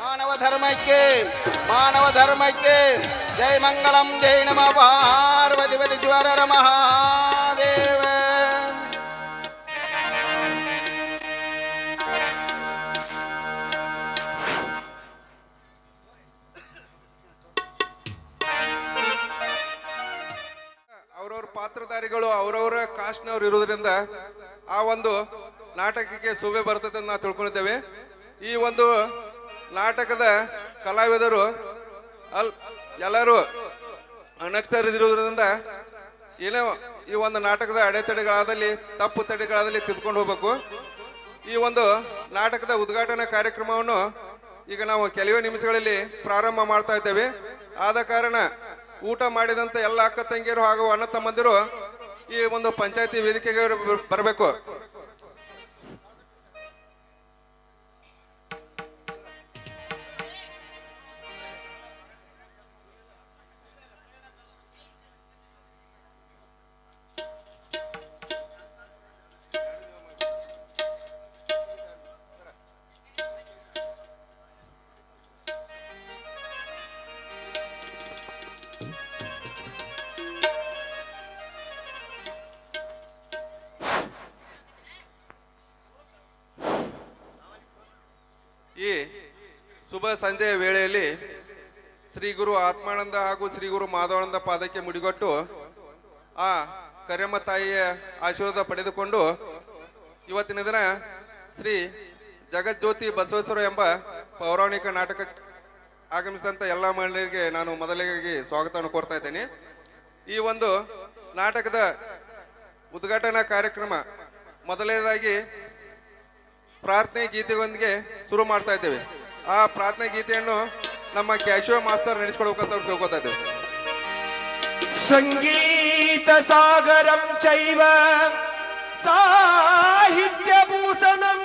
ಮಾನವ ಧರ್ಮಕ್ಕೆ ಮಾನವ ಧರ್ಮಕ್ಕೆ ಜೈ ಮಂಗಳಂ ಜೈ ನಮ, ಪಾರ್ವತಿ ಪತಿ ಶಿವರರ ಮಹಾದೇವ. ಅವ್ರವ್ರ ಪಾತ್ರಧಾರಿಗಳು, ಅವರವರ ಕಾಸ್ಟ್ನವ್ರು ಇರೋದ್ರಿಂದ ಆ ಒಂದು ನಾಟಕಕ್ಕೆ ಶೋಭೆ ಬರ್ತದೆ ಅಂತ ನಾವು ತಿಳ್ಕೊಂಡಿದ್ದೇವೆ. ಈ ಒಂದು ನಾಟಕದ ಕಲಾವಿದರು ಅಲ್ ಎಲ್ಲರೂ ಅನಕ್ಷರದಿರೋದ್ರಿಂದ ಏನೋ ಈ ಒಂದು ನಾಟಕದ ಅಡೆತಡೆಗಳಾದಲ್ಲಿ, ತಪ್ಪು ತಡೆಗಳಾದಲ್ಲಿ ತಿದ್ಕೊಂಡು ಹೋಗ್ಬೇಕು. ಈ ಒಂದು ನಾಟಕದ ಉದ್ಘಾಟನಾ ಕಾರ್ಯಕ್ರಮವನ್ನು ಈಗ ನಾವು ಕೆಲವೇ ನಿಮಿಷಗಳಲ್ಲಿ ಪ್ರಾರಂಭ ಮಾಡ್ತಾ ಇದ್ದೇವೆ. ಆದ ಕಾರಣ ಊಟ ಮಾಡಿದಂಥ ಎಲ್ಲ ಅಕ್ಕ ತಂಗಿಯರು ಹಾಗೂ ಅಣ್ಣ ತಮ್ಮಂದಿರು ಈ ಒಂದು ಪಂಚಾಯತಿ ವೇದಿಕೆಗೆ ಬರ್- ಬರಬೇಕು. ಶುಭ ಸಂಜೆಯ ವೇಳೆಯಲ್ಲಿ ಶ್ರೀ ಗುರು ಆತ್ಮಾನಂದ ಹಾಗೂ ಶ್ರೀ ಗುರು ಮಾಧವಾನಂದ ಪಾದಕ್ಕೆ ಮುಡಿಗೊಟ್ಟು ಆ ಕರೆಮ್ಮ ತಾಯಿಯ ಆಶೀರ್ವಾದ ಪಡೆದುಕೊಂಡು ಇವತ್ತಿನ ದಿನ ಶ್ರೀ ಜಗಜ್ಯೋತಿ ಬಸವೇಶ್ವರ ಎಂಬ ಪೌರಾಣಿಕ ನಾಟಕ ಆಗಮಿಸಿದಂಥ ಎಲ್ಲ ಮಹಿಳೆಯರಿಗೆ ನಾನು ಮೊದಲಿಗಾಗಿ ಸ್ವಾಗತವನ್ನು ಕೋರ್ತಾ ಇದ್ದೇನೆ. ಈ ಒಂದು ನಾಟಕದ ಉದ್ಘಾಟನಾ ಕಾರ್ಯಕ್ರಮ ಮೊದಲನೇದಾಗಿ ಪ್ರಾರ್ಥನೆ ಗೀತೆಯೊಂದಿಗೆ ಶುರು ಮಾಡ್ತಾ ಇದ್ದೇವೆ. ಆ ಪ್ರಾರ್ಥನೆ ಗೀತೆಯನ್ನು ನಮ್ಮ ಕ್ಯಾಶಿವ ಮಾಸ್ತರ್ ನಡೆಸ್ಕೊಡ್ಬೇಕಂತ ಕೇಳ್ಕೊತಾ ಇದ್ದೇವೆ. ಸಂಗೀತ ಸಾಗರಂ ಚೈವ ಸಾಹಿತ್ಯ ಭೂಷಣಂ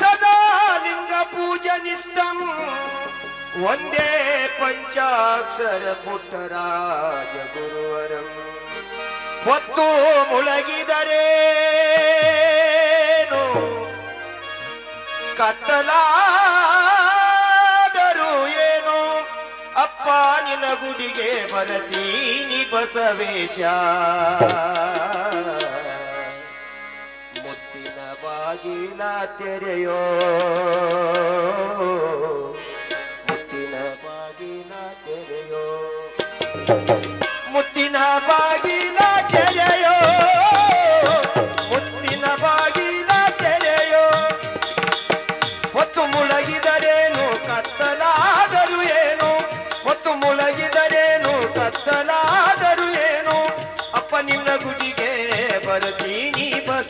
ಸದಾ ಲಿಂಗ ಪೂಜನಿಷ್ಠಂ ಒಂದೇ ಪಂಚಾಕ್ಷರ ಪುಟ್ಟರಾಜ ಗುರುವರಂ. ಹೊತ್ತು ಮುಳಗಿದರೇನು ಕತ್ತಲಾ ನಿನ್ನ ಗುಡಿಗೆ ಬರತೀನಿ ಬಸವೇಶ. ಮುತ್ತಿನ ಬಾಗಿಲ ತೆರೆಯೋ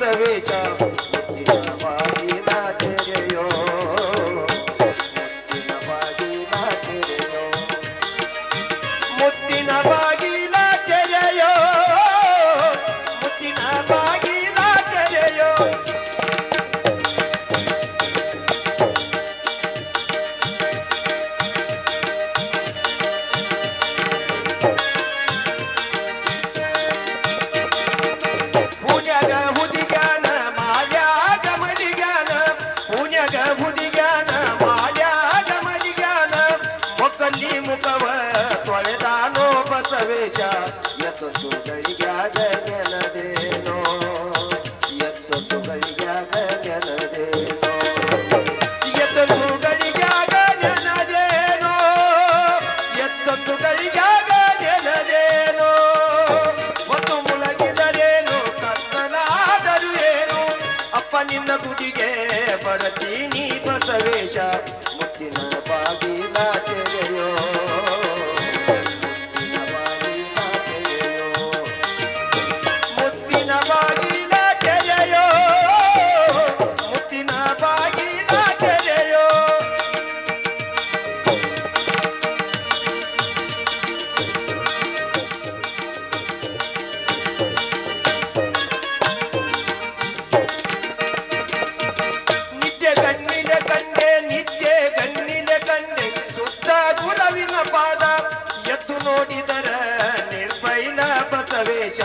ಬರ್ತೀನಿ ನಿನ್ನ ಗುಡಿಗೆ ಬರತೀನಿ ಬಸವೇಶ. ಮುತ್ತಿನ ಬಾಗಿಲ ತೆರೆಯೋ ಎದ್ದು ನೋಡಿದರ ನಿರ್ಭೈಲ ಬಸವೇಶ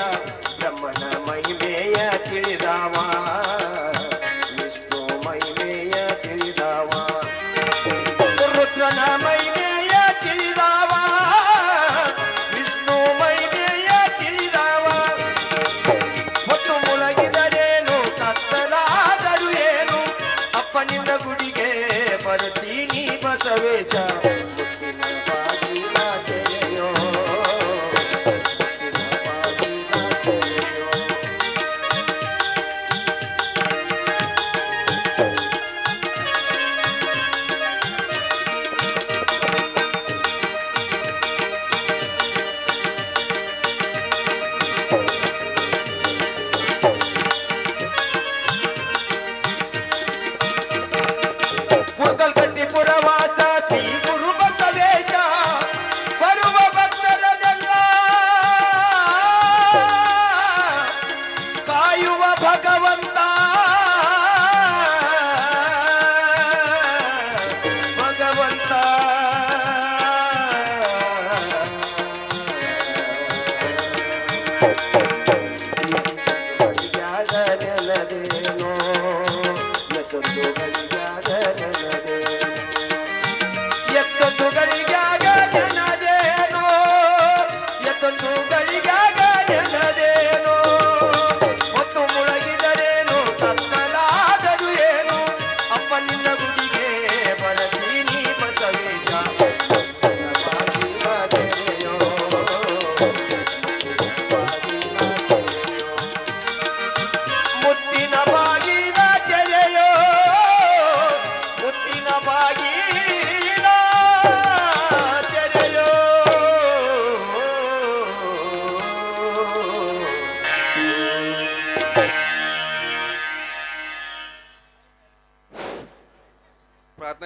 Soto Valle.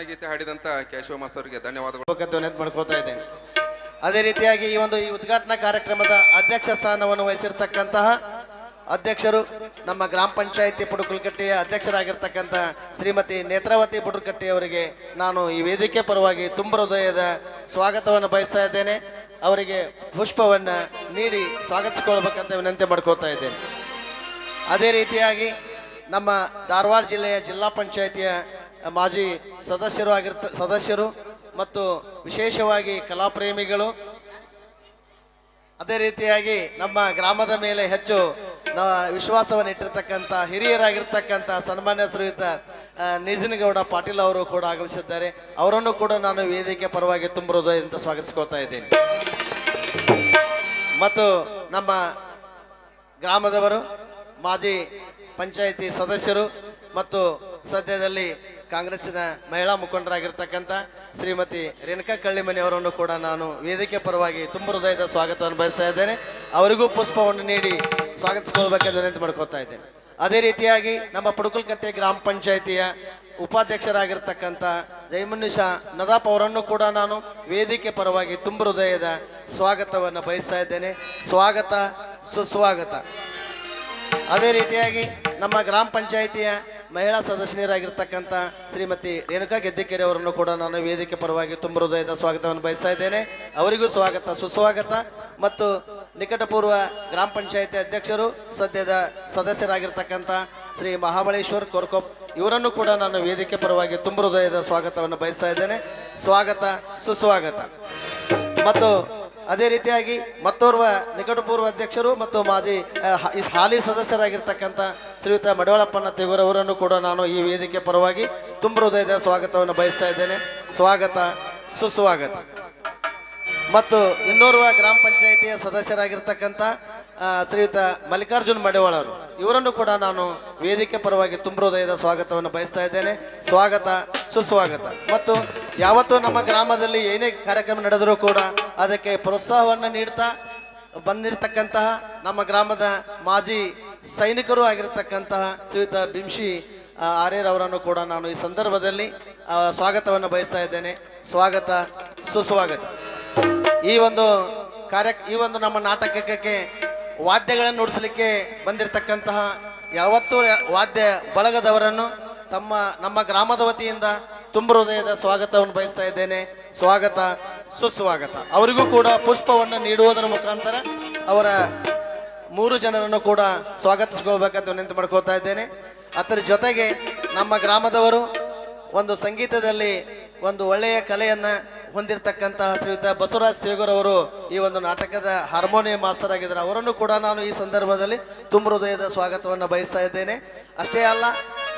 ಗೀತೆ ಹಾಡಿದಂತ ಕೇಶವ ಮಾಸ್ತರ್ಗೆ ಧನ್ಯವಾದಗಳು. ಡೊನೇಟ್ ಮಾಡ್ಕೊತಾ ಇದ್ದೇನೆ. ಅದೇ ರೀತಿಯಾಗಿ ಈ ಒಂದು ಈ ಉದ್ಘಾಟನಾ ಕಾರ್ಯಕ್ರಮದ ಅಧ್ಯಕ್ಷ ಸ್ಥಾನವನ್ನು ವಹಿಸಿರ್ತಕ್ಕಂತಹ ಅಧ್ಯಕ್ಷರು ನಮ್ಮ ಗ್ರಾಮ ಪಂಚಾಯತಿ ಪುಡುಕುಲ್ಕಟ್ಟೆಯ ಅಧ್ಯಕ್ಷರಾಗಿರ್ತಕ್ಕಂಥ ಶ್ರೀಮತಿ ನೇತ್ರಾವತಿ ಪುಡುಕಟ್ಟೆಯವರಿಗೆ ನಾನು ಈ ವೇದಿಕೆ ಪರವಾಗಿ ತುಂಬ ಹೃದಯದ ಸ್ವಾಗತವನ್ನು ಬಯಸ್ತಾ ಇದ್ದೇನೆ. ಅವರಿಗೆ ಪುಷ್ಪವನ್ನು ನೀಡಿ ಸ್ವಾಗತಿಸಿಕೊಳ್ಬೇಕಂತ ವಿನಂತಿ ಮಾಡ್ಕೊಳ್ತಾ ಇದ್ದೇನೆ. ಅದೇ ರೀತಿಯಾಗಿ ನಮ್ಮ ಧಾರವಾಡ ಜಿಲ್ಲೆಯ ಜಿಲ್ಲಾ ಪಂಚಾಯಿತಿಯ ಮಾಜಿ ಸದಸ್ಯರು ಆಗಿರ್ತ, ಸದಸ್ಯರು ಮತ್ತು ವಿಶೇಷವಾಗಿ ಕಲಾಪ್ರೇಮಿಗಳು. ಅದೇ ರೀತಿಯಾಗಿ ನಮ್ಮ ಗ್ರಾಮದ ಮೇಲೆ ಹೆಚ್ಚು ವಿಶ್ವಾಸವನ್ನು ಇಟ್ಟಿರ್ತಕ್ಕಂಥ ಹಿರಿಯರಾಗಿರ್ತಕ್ಕಂಥ ಸನ್ಮಾನ್ಯ ಶ್ರೀಯುತ ನಿಜನಗೌಡ ಪಾಟೀಲ್ ಅವರು ಕೂಡ ಆಗಮಿಸಿದ್ದಾರೆ. ಅವರನ್ನು ಕೂಡ ನಾನು ವೇದಿಕೆ ಪರವಾಗಿ ತುಂಬ ಹೃದಯದಿಂದ ಸ್ವಾಗತಿಸ್ಕೊಳ್ತಾ ಇದ್ದೇನೆ. ಮತ್ತು ನಮ್ಮ ಗ್ರಾಮದವರು, ಮಾಜಿ ಪಂಚಾಯಿತಿ ಸದಸ್ಯರು ಮತ್ತು ಸದ್ಯದಲ್ಲಿ ಕಾಂಗ್ರೆಸ್ಸಿನ ಮಹಿಳಾ ಮುಖಂಡರಾಗಿರ್ತಕ್ಕಂಥ ಶ್ರೀಮತಿ ರೇಣುಕಾ ಕಳ್ಳಿಮನಿ ಅವರನ್ನು ಕೂಡ ನಾನು ವೇದಿಕೆ ಪರವಾಗಿ ತುಂಬ ಹೃದಯದ ಸ್ವಾಗತವನ್ನು ಬಯಸ್ತಾ ಇದ್ದೇನೆ. ಅವರಿಗೂ ಪುಷ್ಪವನ್ನು ನೀಡಿ ಸ್ವಾಗತಿಸ್ಕೊಳ್ಬೇಕೆಂದು ವಿನಂತಿ ಮಾಡ್ಕೊಳ್ತಾ ಇದ್ದೇನೆ. ಅದೇ ರೀತಿಯಾಗಿ ನಮ್ಮ ಪುಡುಕಲ್ಕಟ್ಟೆ ಗ್ರಾಮ ಪಂಚಾಯಿತಿಯ ಉಪಾಧ್ಯಕ್ಷರಾಗಿರ್ತಕ್ಕಂಥ ಜೈಮುನ್ನಿಷಾ ನದಾಪ್ ಅವರನ್ನು ಕೂಡ ನಾನು ವೇದಿಕೆ ಪರವಾಗಿ ತುಂಬ ಹೃದಯದ ಸ್ವಾಗತವನ್ನು ಬಯಸ್ತಾ ಇದ್ದೇನೆ. ಸ್ವಾಗತ ಸುಸ್ವಾಗತ. ಅದೇ ರೀತಿಯಾಗಿ ನಮ್ಮ ಗ್ರಾಮ ಪಂಚಾಯಿತಿಯ ಮಹಿಳಾ ಸದಸ್ಯರಾಗಿರ್ತಕ್ಕಂಥ ಶ್ರೀಮತಿ ರೇಣುಕಾ ಗೆದ್ದಿಕೆರೆ ಅವರನ್ನು ಕೂಡ ನಾನು ವೇದಿಕೆ ಪರವಾಗಿ ತುಂಬ ಹೃದಯದ ಸ್ವಾಗತವನ್ನು ಬಯಸ್ತಾ ಇದ್ದೇನೆ. ಅವರಿಗೂ ಸ್ವಾಗತ, ಸುಸ್ವಾಗತ. ಮತ್ತು ನಿಕಟಪೂರ್ವ ಗ್ರಾಮ ಪಂಚಾಯಿತಿ ಅಧ್ಯಕ್ಷರು, ಸದ್ಯದ ಸದಸ್ಯರಾಗಿರ್ತಕ್ಕಂಥ ಶ್ರೀ ಮಹಾಬಳೇಶ್ವರ್ ಕೊರ್ಕೊಪ್ ಇವರನ್ನು ಕೂಡ ನಾನು ವೇದಿಕೆ ಪರವಾಗಿ ತುಂಬ ಹೃದಯದ ಸ್ವಾಗತವನ್ನು ಬಯಸ್ತಾ ಇದ್ದೇನೆ. ಸ್ವಾಗತ, ಸುಸ್ವಾಗತ. ಮತ್ತು ಅದೇ ರೀತಿಯಾಗಿ ಮತ್ತೋರ್ವ ನಿಕಟಪೂರ್ವ ಅಧ್ಯಕ್ಷರು ಮತ್ತು ಮಾಜಿ ಹಾಲಿ ಸದಸ್ಯರಾಗಿರ್ತಕ್ಕಂಥ ಶ್ರೀಯುತ ಮಡವಳಪ್ಪನ ತೆಗೂರ ಅವರನ್ನು ಕೂಡ ನಾನು ಈ ವೇದಿಕೆ ಪರವಾಗಿ ತುಂಬ ಹೃದಯದ ಸ್ವಾಗತವನ್ನು ಬಯಸ್ತಾ ಇದ್ದೇನೆ. ಸ್ವಾಗತ, ಸುಸ್ವಾಗತ. ಮತ್ತು ಇನ್ನೋರ್ವ ಗ್ರಾಮ ಪಂಚಾಯಿತಿಯ ಸದಸ್ಯರಾಗಿರ್ತಕ್ಕಂಥ ಶ್ರೀಯುತ ಮಲ್ಲಿಕಾರ್ಜುನ್ ಮಡಿವಾಳರು, ಇವರನ್ನು ಕೂಡ ನಾನು ವೇದಿಕೆ ಪರವಾಗಿ ತುಂಬ ಹೃದಯದ ಸ್ವಾಗತವನ್ನು ಬಯಸ್ತಾ ಇದ್ದೇನೆ. ಸ್ವಾಗತ, ಸುಸ್ವಾಗತ. ಮತ್ತು ಯಾವತ್ತೂ ನಮ್ಮ ಗ್ರಾಮದಲ್ಲಿ ಏನೇ ಕಾರ್ಯಕ್ರಮ ನಡೆದರೂ ಕೂಡ ಅದಕ್ಕೆ ಪ್ರೋತ್ಸಾಹವನ್ನು ನೀಡ್ತಾ ಬಂದಿರತಕ್ಕಂತಹ ನಮ್ಮ ಗ್ರಾಮದ ಮಾಜಿ ಸೈನಿಕರು ಆಗಿರತಕ್ಕಂತಹ ಶ್ರೀಯುತ ಬಿಂಶಿ ಆರ್ಯರ್ ಅವರನ್ನು ಕೂಡ ನಾನು ಈ ಸಂದರ್ಭದಲ್ಲಿ ಸ್ವಾಗತವನ್ನು ಬಯಸ್ತಾ ಇದ್ದೇನೆ. ಸ್ವಾಗತ, ಸುಸ್ವಾಗತ. ಈ ಒಂದು ಕಾರ್ಯ, ಈ ಒಂದು ನಮ್ಮ ನಾಟಕಕ್ಕೆ ವಾದ್ಯಗಳನ್ನು ನುಡಿಸಲಿಕ್ಕೆ ಬಂದಿರತಕ್ಕಂತಹ ಯಾವತ್ತೂ ವಾದ್ಯ ಬಳಗದವರನ್ನು ತಮ್ಮ, ನಮ್ಮ ಗ್ರಾಮದ ವತಿಯಿಂದ ತುಂಬ ಹೃದಯದ ಸ್ವಾಗತವನ್ನು ಬಯಸ್ತಾ ಇದ್ದೇನೆ. ಸ್ವಾಗತ, ಸುಸ್ವಾಗತ. ಅವರಿಗೂ ಕೂಡ ಪುಷ್ಪವನ್ನು ನೀಡುವುದರ ಮುಖಾಂತರ ಅವರ ಮೂರು ಜನರನ್ನು ಕೂಡ ಸ್ವಾಗತಿಸ್ಕೊಳ್ಬೇಕಂತ ವಿನಂತಿ ಮಾಡ್ಕೊಳ್ತಾ ಇದ್ದೇನೆ. ಅದರ ಜೊತೆಗೆ ನಮ್ಮ ಗ್ರಾಮದವರು ಒಂದು ಸಂಗೀತದಲ್ಲಿ ಒಂದು ಒಳ್ಳೆಯ ಕಲೆಯನ್ನ ಹೊಂದಿರತಕ್ಕಂತಹ ಶ್ರೀಯುತ ಬಸವರಾಜ್ ತೇಗೂರ್ ಅವರು ಈ ಒಂದು ನಾಟಕದ ಹಾರ್ಮೋನಿಯಂ ಮಾಸ್ತರ್ ಆಗಿದ್ದಾರೆ. ಅವರನ್ನು ಕೂಡ ನಾನು ಈ ಸಂದರ್ಭದಲ್ಲಿ ತುಂಬ ಹೃದಯದ ಸ್ವಾಗತವನ್ನು ಬಯಸ್ತಾ ಇದ್ದೇನೆ. ಅಷ್ಟೇ ಅಲ್ಲ,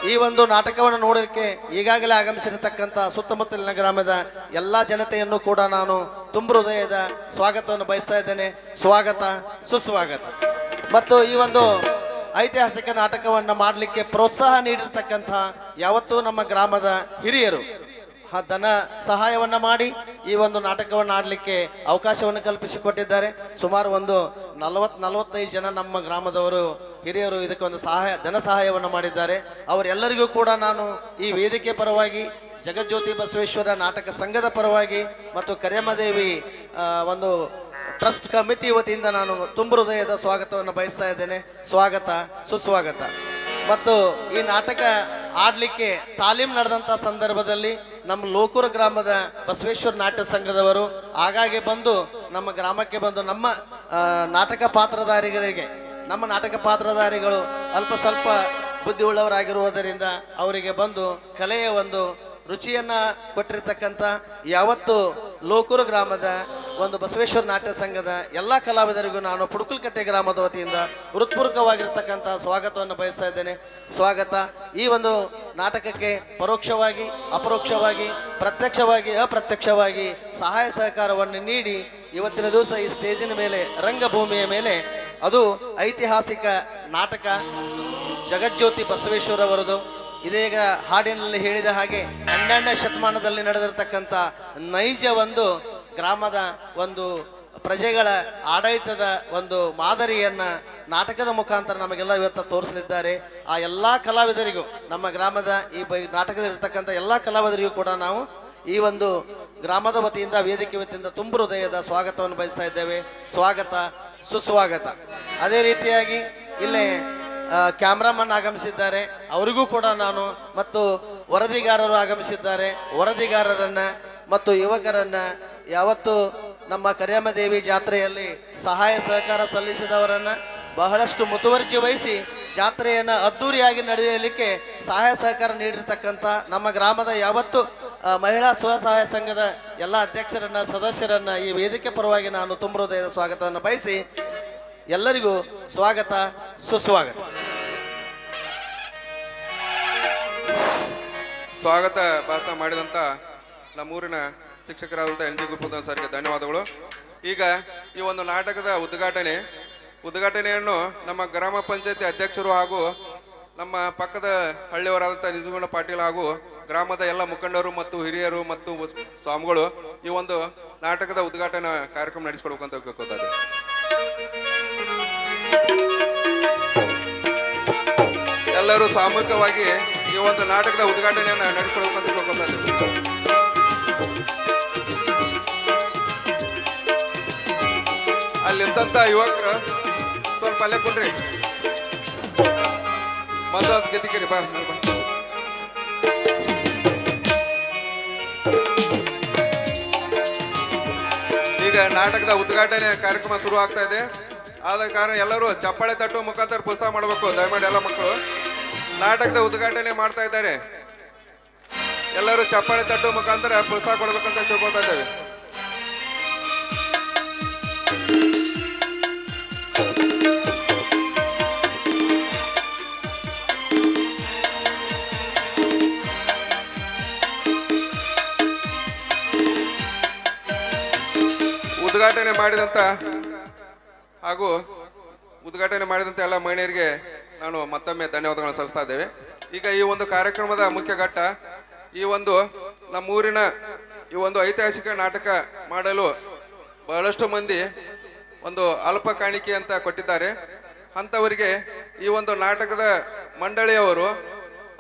ಈ ಒಂದು ನಾಟಕವನ್ನು ನೋಡಲಿಕ್ಕೆ ಈಗಾಗಲೇ ಆಗಮಿಸಿರತಕ್ಕಂಥ ಸುತ್ತಮುತ್ತಲಿನ ಗ್ರಾಮದ ಎಲ್ಲ ಜನತೆಯನ್ನು ಕೂಡ ನಾನು ತುಂಬ ಹೃದಯದ ಸ್ವಾಗತವನ್ನು ಬಯಸ್ತಾ ಇದ್ದೇನೆ. ಸ್ವಾಗತ, ಸುಸ್ವಾಗತ. ಮತ್ತು ಈ ಒಂದು ಐತಿಹಾಸಿಕ ನಾಟಕವನ್ನು ಮಾಡಲಿಕ್ಕೆ ಪ್ರೋತ್ಸಾಹ ನೀಡಿರ್ತಕ್ಕಂಥ ಯಾವತ್ತೂ ನಮ್ಮ ಗ್ರಾಮದ ಹಿರಿಯರು ಆ ಧನ ಸಹಾಯವನ್ನ ಮಾಡಿ ಈ ಒಂದು ನಾಟಕವನ್ನು ಆಡಲಿಕ್ಕೆ ಅವಕಾಶವನ್ನು ಕಲ್ಪಿಸಿಕೊಟ್ಟಿದ್ದಾರೆ. ಸುಮಾರು ಒಂದು ನಲವತ್ ನಲವತ್ತೈದು ಜನ ನಮ್ಮ ಗ್ರಾಮದವರು ಹಿರಿಯರು ಇದಕ್ಕೆ ಒಂದು ಸಹಾಯ, ಧನ ಸಹಾಯವನ್ನು ಮಾಡಿದ್ದಾರೆ. ಅವರೆಲ್ಲರಿಗೂ ಕೂಡ ನಾನು ಈ ವೇದಿಕೆ ಪರವಾಗಿ, ಜಗಜ್ಯೋತಿ ಬಸವೇಶ್ವರ ನಾಟಕ ಸಂಘದ ಪರವಾಗಿ ಮತ್ತು ಕರ್ಯಮ್ಮದೇವಿ ಒಂದು ಟ್ರಸ್ಟ್ ಕಮಿಟಿ ವತಿಯಿಂದ ನಾನು ತುಂಬ ಹೃದಯದ ಸ್ವಾಗತವನ್ನು ಬಯಸ್ತಾ ಇದ್ದೇನೆ. ಸ್ವಾಗತ, ಸುಸ್ವಾಗತ. ಮತ್ತು ಈ ನಾಟಕ ಆಡಲಿಕ್ಕೆ ತಾಲೀಮ್ ನಡೆದಂಥ ಸಂದರ್ಭದಲ್ಲಿ ನಮ್ಮ ಲೋಕೂರ ಗ್ರಾಮದ ಬಸವೇಶ್ವರ ನಾಟ್ಯ ಸಂಘದವರು ಆಗಾಗ್ಗೆ ಬಂದು ನಮ್ಮ ಗ್ರಾಮಕ್ಕೆ ಬಂದು ನಮ್ಮ ನಾಟಕ ಪಾತ್ರಧಾರಿಗಳಿಗೆ, ನಮ್ಮ ನಾಟಕ ಪಾತ್ರಧಾರಿಗಳು ಅಲ್ಪ ಸ್ವಲ್ಪ ಬುದ್ಧಿ ಉಳ್ಳವರಾಗಿರುವುದರಿಂದ ಅವರಿಗೆ ಬಂದು ಕಲೆಯ ಒಂದು ರುಚಿಯನ್ನ ಕೊಟ್ಟಿರ್ತಕ್ಕಂಥ ಯಾವತ್ತು ಲೋಕೂರು ಗ್ರಾಮದ ಒಂದು ಬಸವೇಶ್ವರ ನಾಟ್ಯ ಸಂಘದ ಎಲ್ಲ ಕಲಾವಿದರಿಗೂ ನಾನು ಪುಡುಕಲ್ಕಟ್ಟೆ ಗ್ರಾಮದ ವತಿಯಿಂದ ಹೃತ್ಪೂರ್ವಕವಾಗಿರ್ತಕ್ಕಂಥ ಸ್ವಾಗತವನ್ನು ಬಯಸ್ತಾ ಇದ್ದೇನೆ. ಸ್ವಾಗತ. ಈ ಒಂದು ನಾಟಕಕ್ಕೆ ಪರೋಕ್ಷವಾಗಿ, ಅಪರೋಕ್ಷವಾಗಿ, ಪ್ರತ್ಯಕ್ಷವಾಗಿ, ಅಪ್ರತ್ಯಕ್ಷವಾಗಿ ಸಹಾಯ ಸಹಕಾರವನ್ನು ನೀಡಿ ಇವತ್ತಿನ ದಿವಸ ಈ ಸ್ಟೇಜಿನ ಮೇಲೆ, ರಂಗಭೂಮಿಯ ಮೇಲೆ ಅದು ಐತಿಹಾಸಿಕ ನಾಟಕ ಜಗಜ್ಯೋತಿ ಬಸವೇಶ್ವರ ಅವರದು ಇದೀಗ ಹಾಡಿನಲ್ಲಿ ಹೇಳಿದ ಹಾಗೆ ಹನ್ನೆರಡನೇ ಶತಮಾನದಲ್ಲಿ ನಡೆದಿರತಕ್ಕಂಥ ನೈಜ ಒಂದು ಗ್ರಾಮದ ಒಂದು ಪ್ರಜೆಗಳ ಆಡಳಿತದ ಒಂದು ಮಾದರಿಯನ್ನ ನಾಟಕದ ಮುಖಾಂತರ ನಮಗೆಲ್ಲ ಇವತ್ತು ತೋರಿಸಲಿದ್ದಾರೆ. ಆ ಎಲ್ಲಾ ಕಲಾವಿದರಿಗೂ, ನಮ್ಮ ಗ್ರಾಮದ ಈ ಬೈ ನಾಟಕದಲ್ಲಿರ್ತಕ್ಕಂಥ ಎಲ್ಲಾ ಕಲಾವಿದರಿಗೂ ಕೂಡ ನಾವು ಈ ಒಂದು ಗ್ರಾಮದ ವತಿಯಿಂದ, ವೇದಿಕೆ ವತಿಯಿಂದ ತುಂಬ ಹೃದಯದ ಸ್ವಾಗತವನ್ನು ಬಯಸ್ತಾ ಇದ್ದೇವೆ. ಸ್ವಾಗತ, ಸುಸ್ವಾಗತ. ಅದೇ ರೀತಿಯಾಗಿ ಇಲ್ಲೇ ಕ್ಯಾಮ್ರಾಮನ್ ಆಗಮಿಸಿದ್ದಾರೆ. ಅವರಿಗೂ ಕೂಡ ನಾನು ಮತ್ತು ವರದಿಗಾರರು ಆಗಮಿಸಿದ್ದಾರೆ. ವರದಿಗಾರರನ್ನ ಮತ್ತು ಯುವಕರನ್ನ ಯಾವತ್ತು ನಮ್ಮ ಕರಿಯಮ್ಮ ದೇವಿ ಜಾತ್ರೆಯಲ್ಲಿ ಸಹಾಯ ಸಹಕಾರ ಸಲ್ಲಿಸಿದವರನ್ನ ಬಹಳಷ್ಟು ಮುತುವರ್ಜಿ ವಹಿಸಿ ಜಾತ್ರೆಯನ್ನು ಅದ್ದೂರಿಯಾಗಿ ನಡೆಯಲಿಕ್ಕೆ ಸಹಾಯ ಸಹಕಾರ ನೀಡಿರ್ತಕ್ಕಂಥ ನಮ್ಮ ಗ್ರಾಮದ ಯಾವತ್ತು ಮಹಿಳಾ ಸ್ವಸಹಾಯ ಸಂಘದ ಎಲ್ಲ ಅಧ್ಯಕ್ಷರನ್ನ, ಸದಸ್ಯರನ್ನ ಈ ವೇದಿಕೆ ಪರವಾಗಿ ನಾನು ತುಂಬ ಸ್ವಾಗತವನ್ನು ಬಯಸಿ ಎಲ್ಲರಿಗೂ ಸ್ವಾಗತ, ಸುಸ್ವಾಗತ. ಸ್ವಾಗತ ಭಾಷಣ ಮಾಡಿದಂತ ನಮ್ಮೂರಿನ ಶಿಕ್ಷಕರಾದಂಥ ಎನ್ ಜಿ ಗುರುಪದ ಸರ್ಗೆ ಧನ್ಯವಾದಗಳು. ಈಗ ಈ ಒಂದು ನಾಟಕದ ಉದ್ಘಾಟನೆ, ಉದ್ಘಾಟನೆಯನ್ನು ನಮ್ಮ ಗ್ರಾಮ ಪಂಚಾಯತಿ ಅಧ್ಯಕ್ಷರು ಹಾಗೂ ನಮ್ಮ ಪಕ್ಕದ ಹಳ್ಳಿಯವರಾದಂಥ ನಿಜಗುಣ ಪಾಟೀಲ್ ಹಾಗೂ ಗ್ರಾಮದ ಎಲ್ಲ ಮುಖಂಡರು ಮತ್ತು ಹಿರಿಯರು ಮತ್ತು ಸ್ವಾಮಿಗಳು ಈ ಒಂದು ನಾಟಕದ ಉದ್ಘಾಟನಾ ಕಾರ್ಯಕ್ರಮ ನಡೆಸ್ಕೊಳ್ಬೇಕು ಅಂತ ಕೇಳ್ಕೊತಾರೆ ಎಲ್ಲರೂ ಸಾಮೂಹಿಕವಾಗಿ ಈ ಒಂದು ನಾಟಕದ ಉದ್ಘಾಟನೆಯನ್ನು ನಡೆಸ್ಕೊಳ್ಬೇಕು ಅಂತ ಕೇಳ್ಕೊತಾರೆ ಅಲ್ಲಿ ಯುವಕರ ಸ್ವಲ್ಪ ಅಲ್ಲೇ ಕೊಡ್ರಿ. ಮಸಾಜ್ ಬಾ ಈಗ ನಾಟಕದ ಉದ್ಘಾಟನೆ ಕಾರ್ಯಕ್ರಮ ಶುರು ಆಗ್ತಾ ಇದೆ. ಆದ ಕಾರಣ ಎಲ್ಲರೂ ಚಪ್ಪಾಳೆ ತಟ್ಟುವ ಮುಖಾಂತರ ಪುಸ್ತಕ ಮಾಡಬೇಕು, ದಯಮಾಡಿ ಎಲ್ಲ ಮಕ್ಕಳು. ನಾಟಕದ ಉದ್ಘಾಟನೆ ಮಾಡ್ತಾ ಇದ್ದಾರೆ. ಎಲ್ಲರೂ ಚಪ್ಪಾಳೆ ತಟ್ಟು ಮುಖಾಂತರ ಪುಸ್ತಕ ಕೊಡ್ಬೇಕಂತ ಕೇಳ್ಕೊತಾ ಇದ್ದೇವೆ. ಉದ್ಘಾಟನೆ ಮಾಡಿದಂತ ಹಾಗೂ ಉದ್ಘಾಟನೆ ಮಾಡಿದಂತ ಎಲ್ಲ ಮಹಿಳೆಯರಿಗೆ ನಾನು ಮತ್ತೊಮ್ಮೆ ಧನ್ಯವಾದಗಳನ್ನು ಸಲ್ಲಿಸ್ತಾ ಇದ್ದೇವೆ. ಈಗ ಈ ಒಂದು ಕಾರ್ಯಕ್ರಮದ ಮುಖ್ಯ ಘಟ್ಟ ಈ ಒಂದು ನಮ್ಮೂರಿನ ಈ ಒಂದು ಐತಿಹಾಸಿಕ ನಾಟಕ ಮಾಡಲು ಬಹಳಷ್ಟು ಮಂದಿ ಒಂದು ಅಲ್ಪ ಕಾಣಿಕೆ ಅಂತ ಕೊಟ್ಟಿದ್ದಾರೆ. ಅಂಥವರಿಗೆ ಈ ಒಂದು ನಾಟಕದ ಮಂಡಳಿಯವರು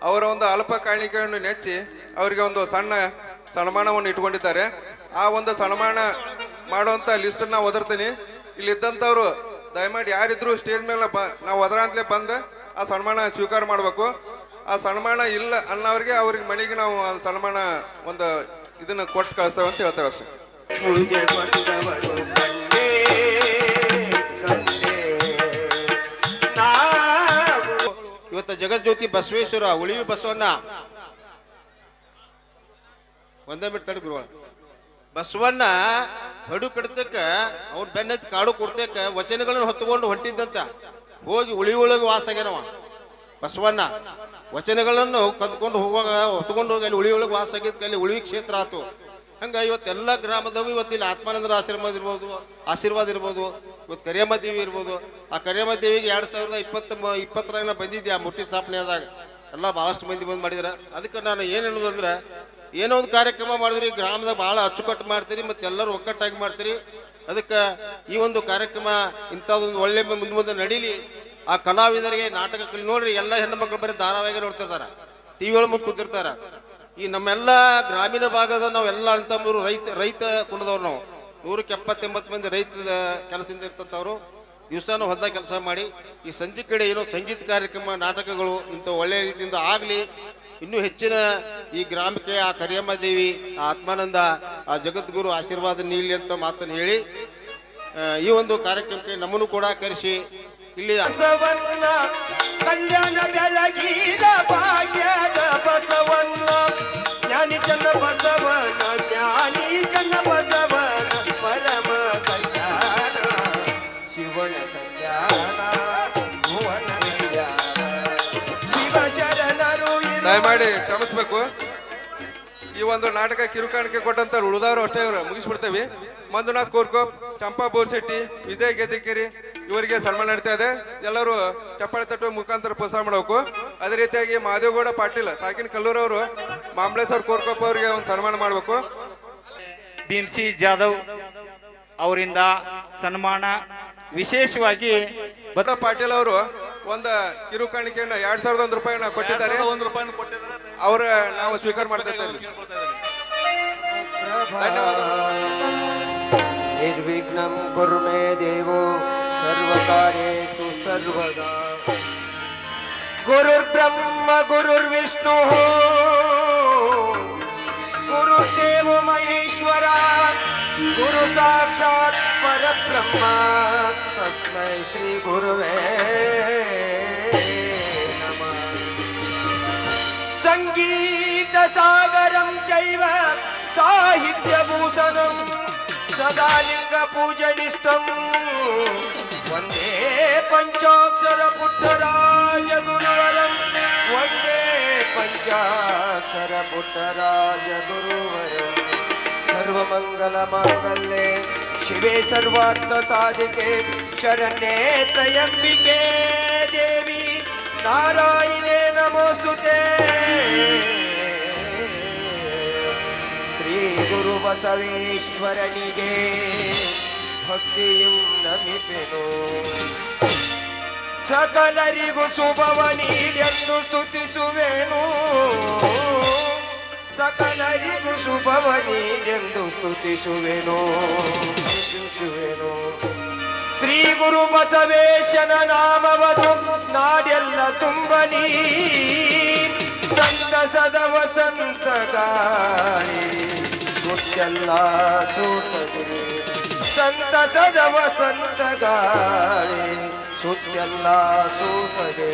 ಅವರ ಒಂದು ಅಲ್ಪ ಕಾಣಿಕೆಯನ್ನು ನೆಚ್ಚಿ ಅವರಿಗೆ ಒಂದು ಸಣ್ಣ ಸನ್ಮಾನವನ್ನು ಇಟ್ಕೊಂಡಿದ್ದಾರೆ ಆ ಒಂದು ಸನ್ಮಾನ ಮಾಡುವಂತ ಲಿಸ್ಟ್ ನಾ ಒದರ್ತೀನಿ. ಇಲ್ಲಿದ್ದಂಥವ್ರು ದಯಮಾಡಿ ಯಾರಿದ್ರು ಸ್ಟೇಜ್ ಮೇಲೆ ಬ ನಾವು ಒದರ ಅಂತಲೇ ಬಂದು ಆ ಸನ್ಮಾನ ಸ್ವೀಕಾರ ಮಾಡಬೇಕು. ಆ ಸನ್ಮಾನ ಇಲ್ಲ ಅನ್ನೋರಿಗೆ ಅವ್ರಿಗೆ ಮನೆಗೆ ನಾವು ಆ ಸನ್ಮಾನ ಒಂದು ಇದನ್ನ ಕೊಟ್ಟು ಕಳಿಸ್ತೇವೆ ಅಂತ ಹೇಳ್ತೇವೆ ಅಷ್ಟೇ. ಇವತ್ತು ಜಗಜ್ಯೋತಿ ಬಸವೇಶ್ವರ ಉಳಿವಿ ಬಸವಣ್ಣ. ಒಂದೇ ಬಿಟ್ಟು ತಡೆ ಗುರುಗಳ. ಬಸವಣ್ಣ ಹಡು ಕಡ್ತಕ್ಕ ಬೆನ್ನತ್ತಿ ಕಾಡು ಕೊಡ್ತಕ್ಕ ವಚನಗಳನ್ನು ಹೊತ್ತುಕೊಂಡು ಹೊಂಟಿದ್ದಂತ. ಹೋಗಿ ಉಳಿ ಒಳಗೆ ವಾಸ ಆಗ್ಯನವ. ಬಸವಣ್ಣ, ವಚನಗಳನ್ನು ಕದ್ಕೊಂಡು ಹೋಗುವಾಗ ಹೊತ್ಕೊಂಡು ಹೋಗಿ ಅಲ್ಲಿ ಉಳಿ ಒಳಗೆ ವಾಸ ಆಗಿದ್ದಕ್ಕೆ ಅಲ್ಲಿ ಉಳಿವಿ ಕ್ಷೇತ್ರ ಆತು. ಹಂಗ ಇವತ್ತೆಲ್ಲ ಗ್ರಾಮದವು ಇವತ್ತಿನ ಆತ್ಮಾನಂದರ ಆಶೀರ್ವಾದ ಇರ್ಬೋದು ಆಶೀರ್ವಾದ ಇರ್ಬೋದು, ಇವತ್ತು ಕರಿಯಮ್ಮ ದೇವಿ ಇರ್ಬೋದು. ಆ ಕರಿಯಮ್ಮ ದೇವಿಗೆ ಎರಡು ಸಾವಿರದ ಇಪ್ಪತ್ತ ಇಪ್ಪತ್ತರಾಗ ಬಂದಿದ್ದೆ ಆ ಮುಟ್ಟಿ ಸ್ಥಾಪನೆಯಾದಾಗ. ಎಲ್ಲ ಭಾಳಷ್ಟು ಮಂದಿ ಬಂದು ಮಾಡಿದ್ರ. ಅದಕ್ಕೆ ನಾನು ಏನು ಹೇಳೋದು ಅಂದ್ರೆ ಏನೋ ಒಂದು ಕಾರ್ಯಕ್ರಮ ಮಾಡಿದ್ರಿ ಗ್ರಾಮದಾಗ ಭಾಳ ಅಚ್ಚುಕಟ್ಟು ಮಾಡ್ತೀರಿ, ಮತ್ತೆ ಎಲ್ಲರೂ ಒಕ್ಕಟ್ಟಾಗಿ ಮಾಡ್ತೀರಿ. ಅದಕ್ಕೆ ಈ ಒಂದು ಕಾರ್ಯಕ್ರಮ ಇಂಥದ್ದೊಂದು ಒಳ್ಳೆ ಮುಂದೆ ಮುಂದೆ ನಡೀಲಿ. ಆ ಕಲಾವಿದರಿಗೆ ನಾಟಕ ಕಲಿ, ನೋಡ್ರಿ, ಎಲ್ಲ ಹೆಣ್ಣು ಮಕ್ಕಳು ಬರೀ ಧಾರಾವಾಹಿ ನೋಡ್ತಿರ್ತಾರ ಟಿವಿ ಒಳಗೆ ಮುಂದೆ ಕೂತಿರ್ತಾರೆ. ಈ ನಮ್ಮೆಲ್ಲ ಗ್ರಾಮೀಣ ಭಾಗದ ನಾವೆಲ್ಲ ಅಂತಂದ್ರು ರೈತ ರೈತ ಕುಲದವ್ರು ನಾವು. ನೂರಕ್ಕೆ ಎಪ್ಪತ್ತೆಂಬತ್ತು ಮಂದಿ ರೈತದ ಕೆಲಸದಿಂದ ಇರ್ತಂಥವ್ರು ದಿವಸನೂ ಹೊಲ್ದಾಗ ಕೆಲಸ ಮಾಡಿ. ಈ ಸಂಜೆ ಕಡೆ ಏನೋ ಸಂಗೀತ ಕಾರ್ಯಕ್ರಮ, ನಾಟಕಗಳು ಇಂಥ ಒಳ್ಳೆಯ ರೀತಿಯಿಂದ ಆಗಲಿ. ಇನ್ನೂ ಹೆಚ್ಚಿನ ಈ ಗ್ರಾಮಕ್ಕೆ ಆ ಕರಿಯಮ್ಮ ದೇವಿ ಆತ್ಮಾನಂದ, ಆ ಜಗದ್ಗುರು ಆಶೀರ್ವಾದ ನೀಡಲಿ ಅಂತ ಮಾತನ್ನು ಹೇಳಿ ಈ ಒಂದು ಕಾರ್ಯಕ್ರಮಕ್ಕೆ ನಮ್ಮನ್ನು ಕೂಡ ಕರೆಸಿ, ಇಲ್ಲಿ ಶಿವನ ಕಲ್ಯಾಣ. ಕ್ಷಮಿಸ್ಬೇಕು ಈ ಒಂದು ನಾಟಕ ಕಿರುಕಾಣಿಕೆ ಕೊಟ್ಟಂತ ಉಳಿದವರು ಅಷ್ಟೇ ಇವರು. ಮುಗಿಸ್ಬಿಡ್ತೇವೆ. ಮಂಜುನಾಥ್ ಕೋರ್ಕೋ, ಚಂಪಾ ಬೋರ್ಶೆಟ್ಟಿ, ವಿಜಯ್ ಗೆದ್ದಿಕೇರಿ, ಇವರಿಗೆ ಸನ್ಮಾನ ನಡೀತಾ ಇದೆ. ಎಲ್ಲರೂ ಚಪ್ಪಾಳೆ ತಟ್ಟುವ ಮುಖಾಂತರ ಪ್ರೋತ್ಸಾಹ ಮಾಡಬೇಕು. ಅದೇ ರೀತಿಯಾಗಿ ಮಾದೇವಗೌಡ ಪಾಟೀಲ್, ಸಾಕಿನ ಕಲ್ಲೂರವರು ಮಾಂಬ್ಳೇಶ್ವರ್ ಕೋರ್ಕೋಪ್ ಅವರಿಗೆ ಒಂದು ಸನ್ಮಾನ ಮಾಡಬೇಕು. ಭೀಮ್ಸಿ ಜಾಧವ್ ಅವರಿಂದ ಸನ್ಮಾನ. ವಿಶೇಷವಾಗಿ ಬತ್ತ ಪಾಟೀಲ್ ಅವರು ಒಂದು ಕಿರುಕಾಣಿಕೆಯನ್ನ ಎರಡ್ ಸಾವಿರದ ಒಂದು ರೂಪಾಯಿನ ಕೊಟ್ಟಿದ್ದಾರೆ. ಒಂದು ರೂಪಾಯಿ ಕೊಟ್ಟಿದ್ದಾರೆ ಅವರ ನಾವು ಸ್ವೀಕಾರ ಮಾಡ್ತಾ ಇದ್ದೇವೆ. ನಿರ್ವಿಘ್ನಂ ಕುರು ಸರ್ವದಾ ದೇವೋ ಸರ್ವಕಾರ್ಯೇಷು ಸರ್ವದಾ. ವಿಷ್ಣು ಗುರುರ್ವಿಷ್ಣು ಗುರುದೇವ ಮಹೇಶ್ವರ ಗುರು ಸಾಕ್ಷಾತ್ ಪರಬ್ರಹ್ಮ ತಸ್ಮೈ ಶ್ರೀ ಗುರುವೇ ನಮಃ ಸಂಗೀತ ಸಾಗರಂ ಚೈವ ಸಾಹಿತ್ಯ ಭೂಷಣಂ ಸದಾ ಲಿಂಗ ಪೂಜನಿಷ್ಠಂ ವಂದೇ ಪಂಚಾಕ್ಷರ ಪುಟ್ಟರಾಜ ಗುರುವರಂ ವಂದೇ ಪಂಚಾಕ್ಷರ ಪುಟ್ಟರಾಜ ಗುರುವರಂ ಸರ್ವಮಂಗಲ ಮಾಂಗಲ್ಯೆ ಶಿವೆ ಸರ್ವಾರ್ಥ ಸಾಧಿಕೆ, ಶರಣ್ಯೇ ತ್ರಯಂಬಿಕೆ ದೇವಿ, ನಾರಾಯಣೇ ನಮೋಸ್ತುತೆ. ಶ್ರೀ ಗುರು ಬಸವೇಶ್ವರನಿಗೆ ಭಕ್ತಿಯು ನಮಿಸೆನು. ಸಕಲರಿಗೂ ಶುಭವ ನೀಡೆಂದು ಸ್ತುತಿಸುವೆನು. ಸಕಲರಿಗೂ ಶುಭವ ನೀಡೆಂದು ಸ್ತುತಿಸುವೆನು. ಶ್ರೀ ಗುರು ಬಸವೇಶನ ನಾಮವತು ನಾಡೆಲ್ಲ ತುಂಬಲಿ. ಸಂತಸದ ವಸಂತ ಗಾಳಿ ಸುತ್ತೆಲ್ಲ ಸೂಸದೆ ಸಂತಸದ ವಸಂತ ಗಾಳಿ ಸುತ್ತೆಲ್ಲ ಸೂಸದೆ